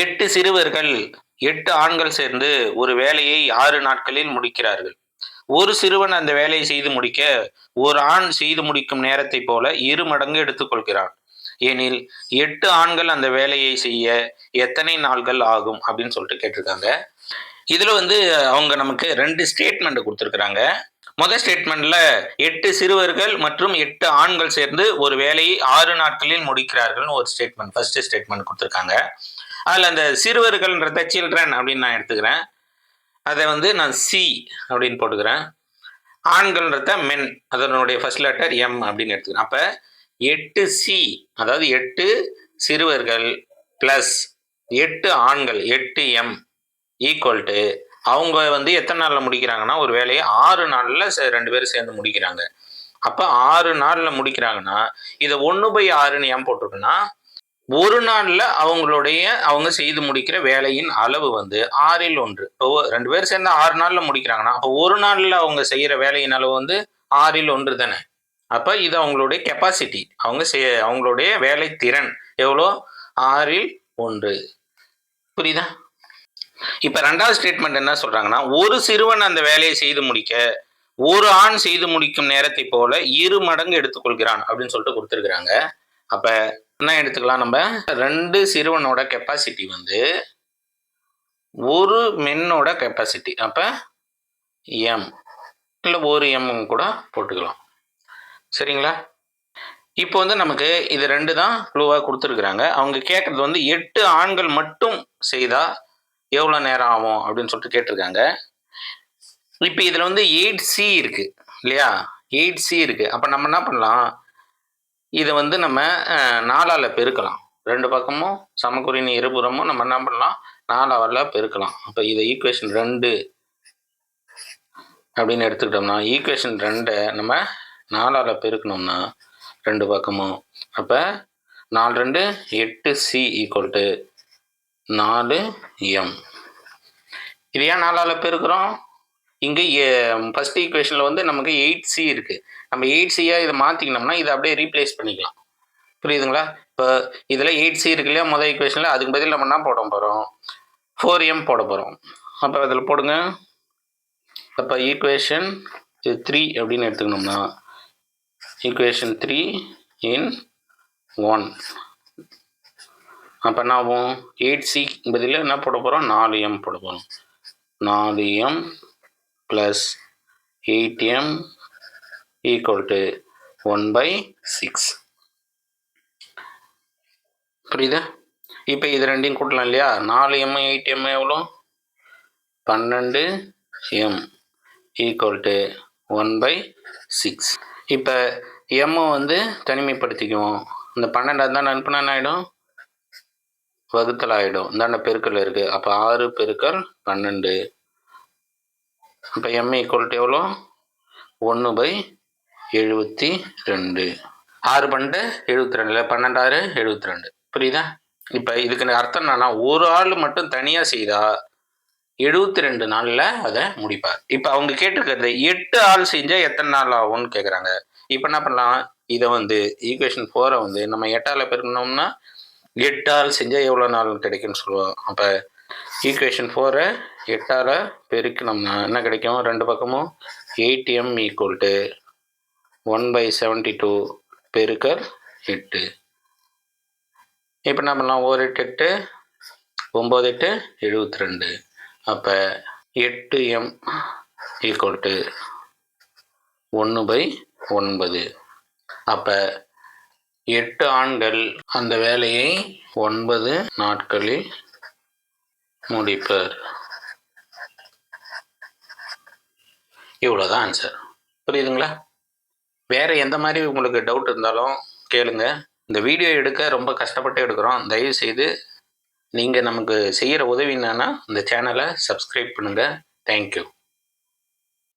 எட்டு சிறுவர்கள் எட்டு ஆண்கள் சேர்ந்து ஒரு வேலையை ஆறு நாட்களில் முடிக்கிறார்கள். ஒரு சிறுவன் அந்த வேலையை செய்து முடிக்க ஒரு ஆண் செய்து முடிக்கும் நேரத்தை போல இரு மடங்கு எடுத்துக்கொள்கிறான் எனில் எட்டு ஆண்கள் அந்த வேலையை செய்ய எத்தனை நாள்கள் ஆகும்? அப்படின்னு சொல்லிட்டு கேட்டிருக்காங்க. இதுல வந்து அவங்க நமக்கு ரெண்டு ஸ்டேட்மெண்ட் கொடுத்துருக்குறாங்க. முதல் ஸ்டேட்மெண்ட்ல எட்டு சிறுவர்கள் மற்றும் எட்டு ஆண்கள் சேர்ந்து ஒரு வேலையை ஆறு நாட்களில் முடிக்கிறார்கள்னு ஒரு ஸ்டேட்மெண்ட் ஃபர்ஸ்ட் ஸ்டேட்மெண்ட் கொடுத்துருக்காங்க. அதில் அந்த சிறுவர்கள்ன்றத சில்ட்ரன் அப்படின்னு நான் எடுத்துக்கிறேன். அதை வந்து நான் சி அப்படின்னு போட்டுக்கிறேன். ஆண்கள்ன்றத மென் அதனுடைய ஃபர்ஸ்ட் லெட்டர் எம் அப்படின்னு எடுத்துக்கிறேன். அப்போ எட்டு சி அதாவது எட்டு சிறுவர்கள் ப்ளஸ் எட்டு ஆண்கள் எட்டு எம் ஈக்குவல் டு அவங்க வந்து எத்தனை நாளில் முடிக்கிறாங்கன்னா ஒரு வேலையை ஆறு நாளில் ரெண்டு பேரும் சேர்ந்து முடிக்கிறாங்க. அப்போ ஆறு நாளில் முடிக்கிறாங்கன்னா இதை ஒன்று பை ஆறுன்னு ஏன் போட்டிருக்குன்னா ஒரு நாளில் அவங்களுடைய அவங்க செய்து முடிக்கிற வேலையின் அளவு வந்து ஆறில் ஒன்று. இப்போ ரெண்டு பேர் சேர்ந்து ஆறு நாளில் முடிக்கிறாங்கன்னா அப்போ ஒரு நாளில் அவங்க செய்கிற வேலையின் அளவு வந்து ஆறில் ஒன்று தானே? அப்போ இது அவங்களுடைய கெப்பாசிட்டி அவங்க செய் அவங்களுடைய வேலை திறன். எவ்வளோ? ஆறில் ஒன்று. புரியுதா? இப்போ ரெண்டாவது ஸ்டேட்மெண்ட் என்ன சொல்கிறாங்கன்னா ஒரு சிறுவன் அந்த வேலையை செய்து முடிக்க ஒரு ஆண் செய்து முடிக்கும் நேரத்தை போல இரு மடங்கு எடுத்துக்கொள்கிறான் அப்படின்னு சொல்லிட்டு கொடுத்துருக்குறாங்க. அப்போ என்ன எடுத்துக்கலாம் நம்ம? ரெண்டு சிறுவனோட கெப்பாசிட்டி வந்து ஒரு மென்னோட கெப்பாசிட்டி அப்போ எம் இல்லை ஒரு எம் கூட போட்டுக்கலாம். சரிங்களா? இப்போ வந்து நமக்கு இது ரெண்டு தான் க்ளூவாக கொடுத்துருக்குறாங்க. அவங்க கேட்குறது வந்து எட்டு ஆண்கள் மட்டும் செய்தால் எவ்வளோ நேரம் ஆகும் அப்படின்னு சொல்லிட்டு கேட்டிருக்காங்க. இப்போ இதில் வந்து எயிட் சி இருக்குது இல்லையா? எயிட் சி இருக்குது அப்போ நம்ம என்ன பண்ணலாம்? இதை வந்து நம்ம நாலால் பெருக்கலாம். ரெண்டு பக்கமும் சமக்குறியின் இருபுறமும் நம்ம என்ன பண்ணலாம்? நாலாவில் பெருக்கலாம். அப்போ இதை ஈக்குவேஷன் ரெண்டு அப்படின்னு எடுத்துக்கிட்டோம்னா ஈக்குவேஷன் ரெண்டை நம்ம நாலால் பெருக்கணும்னா ரெண்டு பக்கமும். அப்போ நாலு ரெண்டு எட்டு சி ஈக்குவல் டு நாலு எம் இது ஏன் நாலால் பெருக்கிறோம்? இங்கே ஃபஸ்ட் ஈக்குவேஷனில் வந்து நமக்கு எயிட் சி இருக்குது நம்ம எயிட் சியாக இதை மாற்றிக்கணும்னா இதை அப்படியே ரீப்ளேஸ் பண்ணிக்கலாம். புரியுதுங்களா? இப்போ இதில் எயிட் சி இருக்கு இல்லையா முதல் ஈக்குவேஷனில் அதுக்கு பதில் நம்ம என்ன போட போகிறோம் ஃபோர் எம் போட போகிறோம் அப்போ அதில் போடுங்க. அப்போ ஈக்குவேஷன் இது த்ரீ அப்படின்னு எடுத்துக்கணும்னா ஈக்குவேஷன் த்ரீ இன் ஒன் அப்போ என்ன ஆகும்? எயிட் சி பதில் என்ன போட போகிறோம் நாலு எம் போட போகிறோம் நாலு M plus eight M equal to one by six புரியுதா? இப்போ இது ரெண்டையும் கூட்டலாம் இல்லையா? நாலு எம் எயிட் எம் எவ்வளோ பன்னெண்டு M equal to one by six இப்போ எம்மை வந்து தனிமைப்படுத்திக்குவோம். இந்த பன்னெண்டாவது தான் அனுப்புனா என்ன ஆகிடும் வகுத்தல் ஆகிடும் இந்தாண்ட பெருக்கல் இருக்குது அப்போ ஆறு பெருக்கல் பன்னெண்டு. இப்போ எம் ஈக்குவல் டு எவ்வளோ? ஒன்று பை எழுபத்தி ரெண்டு. ஆறு பன்னெண்டு எழுபத்தி ரெண்டில் பன்னெண்டாறு எழுபத்தி ரெண்டு. புரியுதா? இப்போ இதுக்கு அர்த்தம் என்னன்னா ஒரு ஆள் மட்டும் தனியாக செய்தால் எழுபத்தி ரெண்டு நாளில் அதை முடிப்பார். இப்போ அவங்க கேட்டிருக்கிறது எட்டு ஆள் செஞ்சால் எத்தனை நாள் ஆகும்னு கேட்குறாங்க இப்போ என்ன பண்ணலாம்? இதை வந்து ஈக்குவேஷன் ஃபோரை வந்து நம்ம எட்டால் பெருக்கணும்னா எட்டு ஆள் செஞ்சால் எவ்வளோ நாள் கிடைக்கும்னு சொல்லுவோம். அப்போ ஈக்குவேஷன் ஃபோரை எட்டால் பெருக்கினோம்னா என்ன கிடைக்கும்? ரெண்டு பக்கமும் eight M equal to one by seventy two பெருக்கல் எட்டு. இப்போ என்ன பண்ணலாம் ஒரு எட்டு எட்டு ஒம்பது எட்டு எழுபத்தி ரெண்டு அப்போ எட்டு எம் ஈக்குவல் டு ஒன்று பை ஒன்பது. அப்போ எட்டு ஆண்கள் அந்த வேலையை ஒன்பது நாட்களில் முடிப்பர் இவ்வளோதான் ஆன்சர் புரியுதுங்களா? வேறு எந்த மாதிரி உங்களுக்கு டவுட் இருந்தாலும் கேளுங்க. இந்த வீடியோ எடுக்க ரொம்ப கஷ்டப்பட்டு எடுக்கிறோம். தயவு செய்து நீங்கள் நமக்கு செய்கிற உதவி என்னன்னா இந்த சேனலை சப்ஸ்கிரைப் பண்ணுங்கள் தேங்க்யூ